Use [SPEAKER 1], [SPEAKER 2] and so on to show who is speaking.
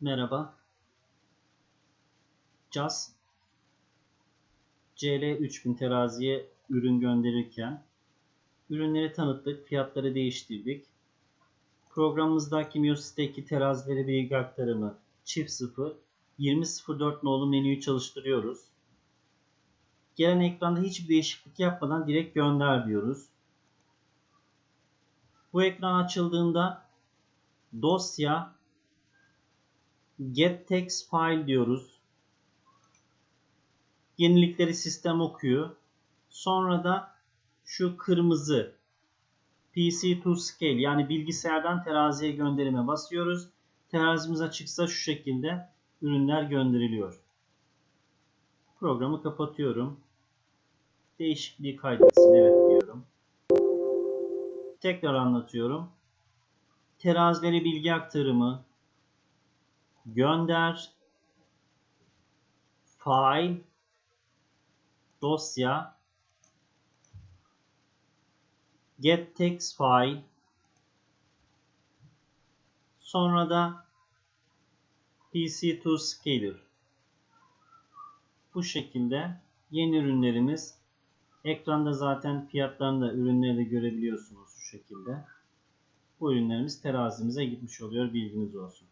[SPEAKER 1] Merhaba. CAS CL 3000 teraziye ürün gönderirken ürünleri tanıttık, fiyatları değiştirdik. Programımızda Kimyosit'teki terazileri bilgi aktarımı çift 0 2004 nolu menüyü çalıştırıyoruz. Gelen ekranda hiçbir değişiklik yapmadan direkt gönder diyoruz. Bu ekran açıldığında dosya get text file diyoruz. Yenilikleri sistem okuyor. Sonra da şu kırmızı PC to scale yani bilgisayardan teraziye gönderime basıyoruz. Terazimiz açıksa şu şekilde ürünler gönderiliyor. Programı kapatıyorum. Değişikliği kaydetsin. Evet diyorum. Tekrar anlatıyorum. Terazileri bilgi aktarımı, gönder, file, dosya, get text file, sonra da PC to scaler. Bu şekilde yeni ürünlerimiz ekranda zaten fiyatlarını da ürünleri de görebiliyorsunuz şu şekilde. Bu ürünlerimiz terazimize gitmiş oluyor bilginiz olsun.